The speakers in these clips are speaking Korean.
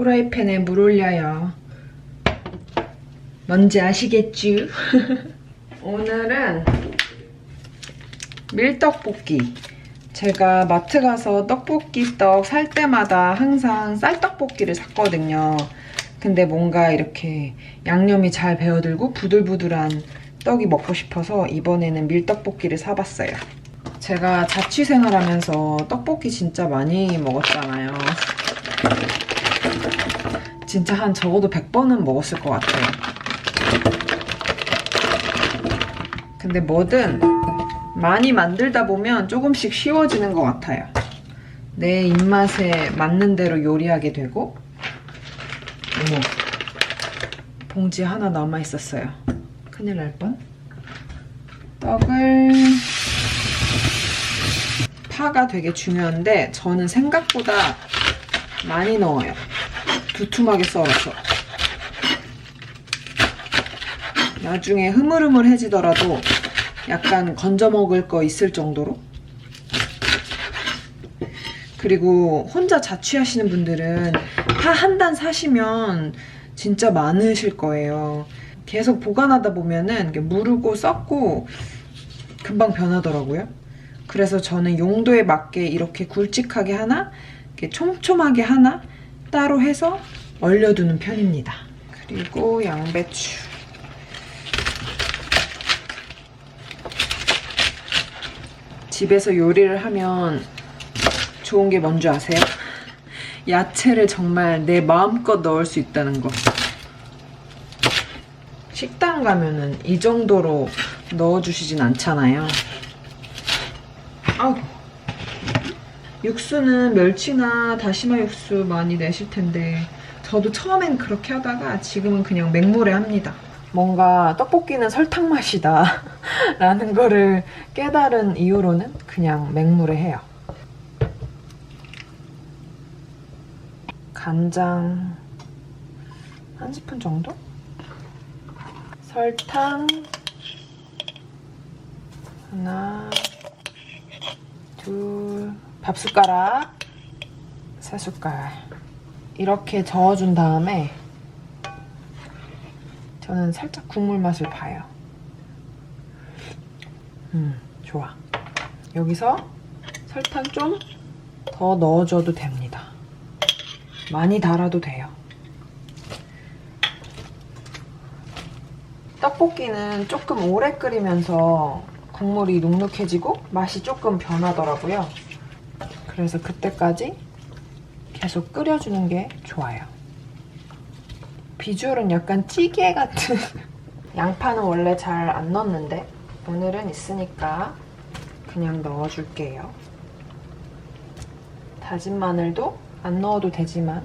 후라이팬에 물 올려요. 뭔지 아시겠쥬? 오늘은 밀떡볶이. 제가 마트 가서 떡볶이 떡 살 때마다 항상 쌀떡볶이를 샀거든요. 근데 뭔가 이렇게 양념이 잘 배어들고 부들부들한 떡이 먹고 싶어서 이번에는 밀떡볶이를 사봤어요. 제가 자취생활하면서 떡볶이 진짜 많이 먹었잖아요. 진짜 한 적어도 100번은 먹었을 것 같아요. 근데 뭐든 많이 만들다 보면 조금씩 쉬워지는 것 같아요. 내 입맛에 맞는 대로 요리하게 되고 어머 봉지 하나 남아 있었어요. 큰일 날 뻔. 떡을 파가 되게 중요한데 저는 생각보다 많이 넣어요. 두툼하게 썰어서. 나중에 흐물흐물해지더라도 약간 건져 먹을 거 있을 정도로. 그리고 혼자 자취하시는 분들은 파 한 단 사시면 진짜 많으실 거예요. 계속 보관하다 보면은 무르고 썩고 금방 변하더라고요. 그래서 저는 용도에 맞게 이렇게 굵직하게 하나, 이렇게 촘촘하게 하나 따로 해서 얼려두는 편입니다. 그리고 양배추. 집에서 요리를 하면 좋은 게 뭔지 아세요? 야채를 정말 내 마음껏 넣을 수 있다는 거. 식당 가면은 이 정도로 넣어주시진 않잖아요. 아우. 육수는 멸치나 다시마 육수 많이 내실 텐데 저도 처음엔 그렇게 하다가 지금은 그냥 맹물에 합니다. 뭔가 떡볶이는 설탕 맛이다 라는 거를 깨달은 이후로는 그냥 맹물에 해요. 간장 한 스푼 정도? 설탕 하나 둘 밥숟가락 세 숟갈. 이렇게 저어준 다음에 저는 살짝 국물 맛을 봐요. 음 좋아. 여기서 설탕 좀 더 넣어줘도 됩니다. 많이 달아도 돼요. 떡볶이는 조금 오래 끓이면서 국물이 눅눅해지고 맛이 조금 변하더라고요. 그래서 그때까지 계속 끓여주는 게 좋아요. 비주얼은 약간 찌개 같은 양파는 원래 잘 안 넣는데 오늘은 있으니까 그냥 넣어줄게요. 다진 마늘도 안 넣어도 되지만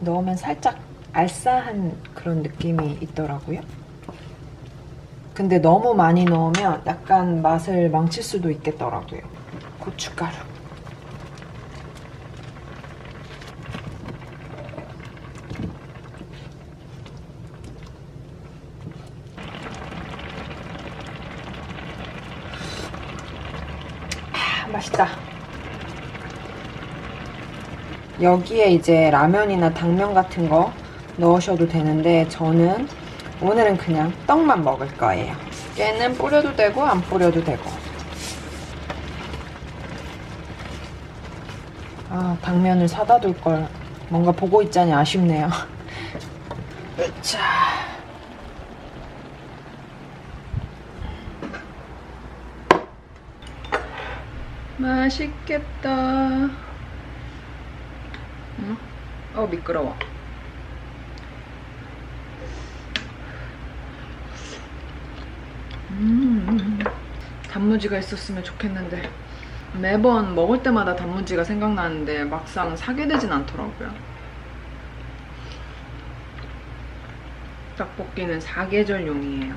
넣으면 살짝 알싸한 그런 느낌이 있더라고요. 근데 너무 많이 넣으면 약간 맛을 망칠 수도 있겠더라고요. 고춧가루. 아, 맛있다. 여기에 이제 라면이나 당면 같은 거 넣으셔도 되는데 저는 오늘은 그냥 떡만 먹을 거예요. 깨는 뿌려도 되고 안 뿌려도 되고. 아 당면을 사다 둘 걸. 뭔가 보고 있자니 아쉽네요. 자. 맛있겠다. 응? 어 미끄러워. 음, 단무지가 있었으면 좋겠는데 매번 먹을 때마다 단무지가 생각나는데 막상 사게 되진 않더라고요. 떡볶이는 사계절용이에요.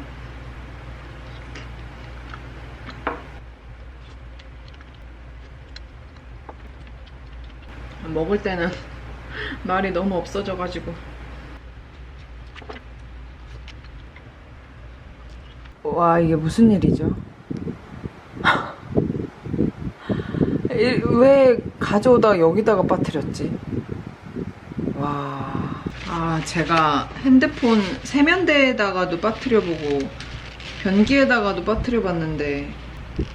먹을 때는 말이 너무 없어져가지고 와 이게 무슨 일이죠? 이- 왜 가져오다 여기다가 빠뜨렸지? 와 아, 제가 핸드폰 세면대에다가도 빠뜨려보고 변기에다가도 빠뜨려봤는데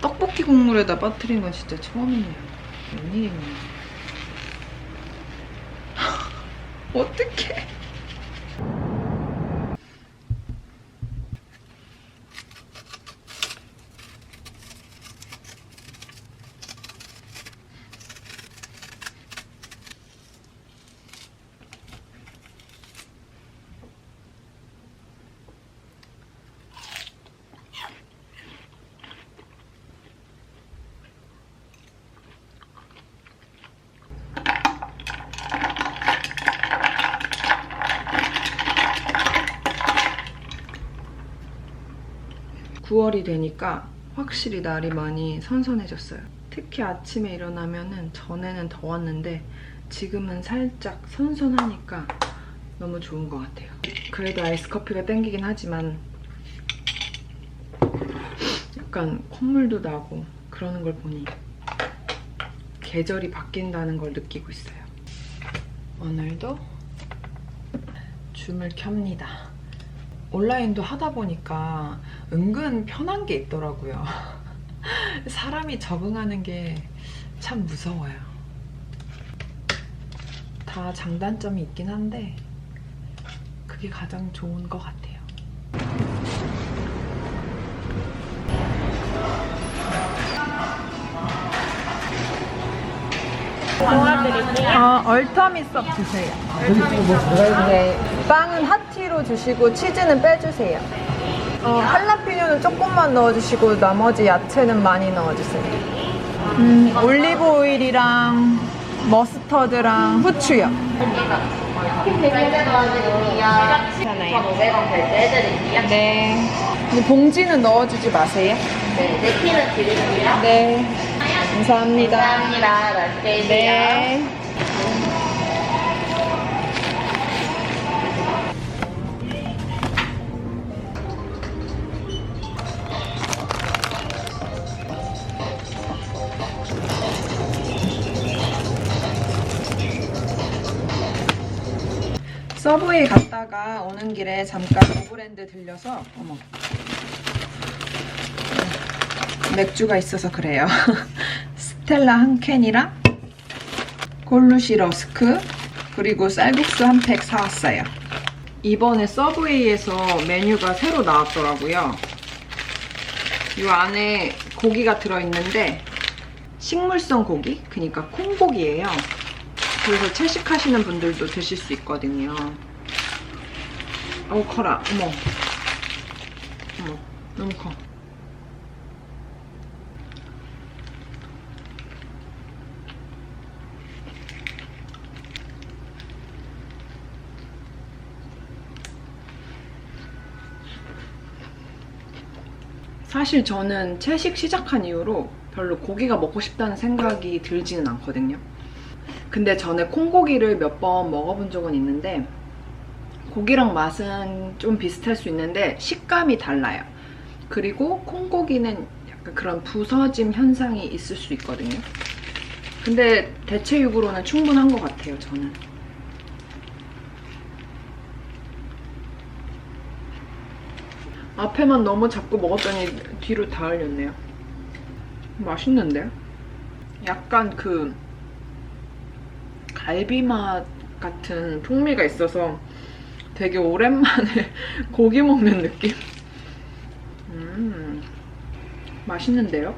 떡볶이 국물에다 빠뜨린 건 진짜 처음이네요. 웬일이냐. 어떡해. 구월이 되니까 확실히 날이 많이 선선해졌어요. 특히 아침에 일어나면은 전에는 더웠는데 지금은 살짝 선선하니까 너무 좋은 것 같아요. 그래도 아이스 커피가 땡기긴 하지만 약간 콧물도 나고 그러는 걸 보니 계절이 바뀐다는 걸 느끼고 있어요. 오늘도 줌을 켭니다. 온라인도 하다 보니까 은근 편한 게 있더라고요. 사람이 적응하는 게 참 무서워요. 다 장단점이 있긴 한데 그게 가장 좋은 것 같아요. 어, 얼터미썹 주세요. 네. 빵은 핫티로 주시고 치즈는 빼주세요. 어, 할라피뇨는 조금만 넣어주시고 나머지 야채는 많이 넣어주세요. 음, 올리브 오일이랑 머스터드랑 후추요. 결제 도와드릴게요. 1,500원 결제해드릴게요. 네. 근데 봉지는 넣어주지 마세요. 네, 네 피는 드릴게요. 네. 감사합니다. 감사합니다. 맛있게 드세요. 네. 서브웨이 갔다가 오는 길에 잠깐 오브랜드 들려서 어머 맥주가 있어서 그래요. 스텔라 한 캔이랑 콜루시 러스크 그리고 쌀국수 한 팩 사왔어요. 이번에 서브웨이에서 메뉴가 새로 나왔더라고요. 이 안에 고기가 들어있는데 식물성 고기? 그러니까 콩고기예요. 그래서 채식하시는 분들도 드실 수 있거든요. 어우 커라. 어머. 어머. 너무 커. 사실 저는 채식 시작한 이후로 별로 고기가 먹고 싶다는 생각이 들지는 않거든요. 근데 전에 콩고기를 몇 번 먹어본 적은 있는데 고기랑 맛은 좀 비슷할 수 있는데 식감이 달라요. 그리고 콩고기는 약간 그런 부서짐 현상이 있을 수 있거든요. 근데 대체육으로는 충분한 것 같아요, 저는. 앞에만 너무 잡고 먹었더니 뒤로 다 흘렸네요. 맛있는데? 약간 그 갈비 맛 같은 풍미가 있어서 되게 오랜만에 고기 먹는 느낌? 음, 맛있는데요?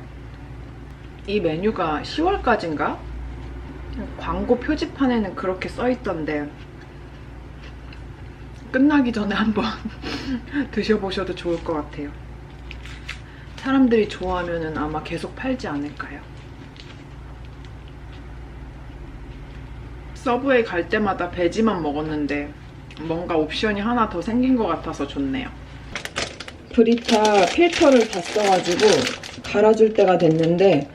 이 메뉴가 10월까지인가? 광고 표지판에는 그렇게 써있던데 끝나기 전에 한번 드셔보셔도 좋을 것 같아요. 사람들이 좋아하면 아마 계속 팔지 않을까요? 서브웨이 갈 때마다 베지만 먹었는데 뭔가 옵션이 하나 더 생긴 것 같아서 좋네요. 브리타 필터를 다 써가지고 갈아줄 때가 됐는데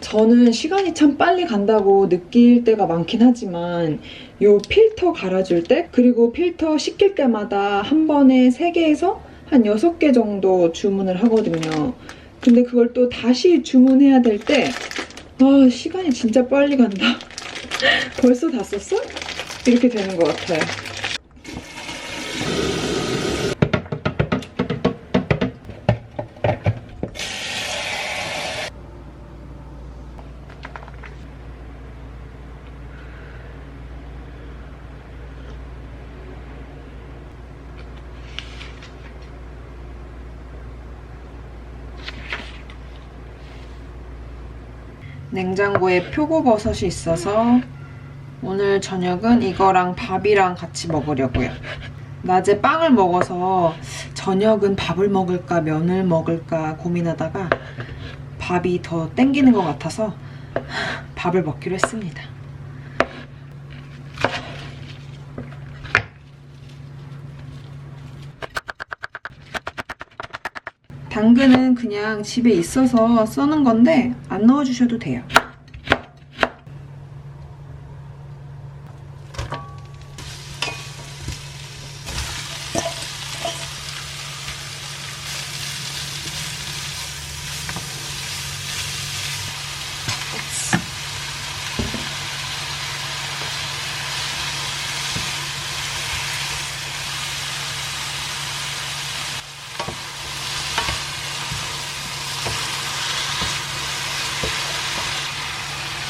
저는 시간이 참 빨리 간다고 느낄 때가 많긴 하지만 요 필터 갈아줄 때 그리고 필터 씻길 때마다 한 번에 3개에서 한 6개 정도 주문을 하거든요. 근데 그걸 또 다시 주문해야 될 때 아, 시간이 진짜 빨리 간다. 벌써 다 썼어? 이렇게 되는 것 같아요. 냉장고에 표고버섯이 있어서 오늘 저녁은 이거랑 밥이랑 같이 먹으려고요. 낮에 빵을 먹어서 저녁은 밥을 먹을까 면을 먹을까 고민하다가 밥이 더 땡기는 것 같아서 밥을 먹기로 했습니다. 당근은 그냥 집에 있어서 써는 건데 안 넣어주셔도 돼요.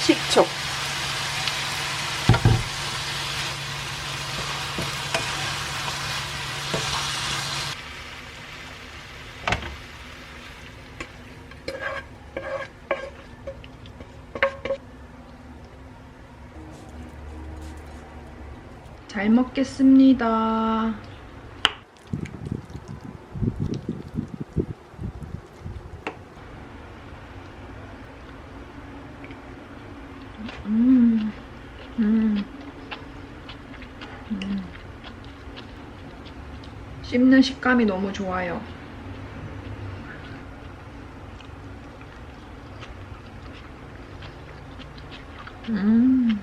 식초. 잘 먹겠습니다. 씹는 식감이 너무 좋아요. 음.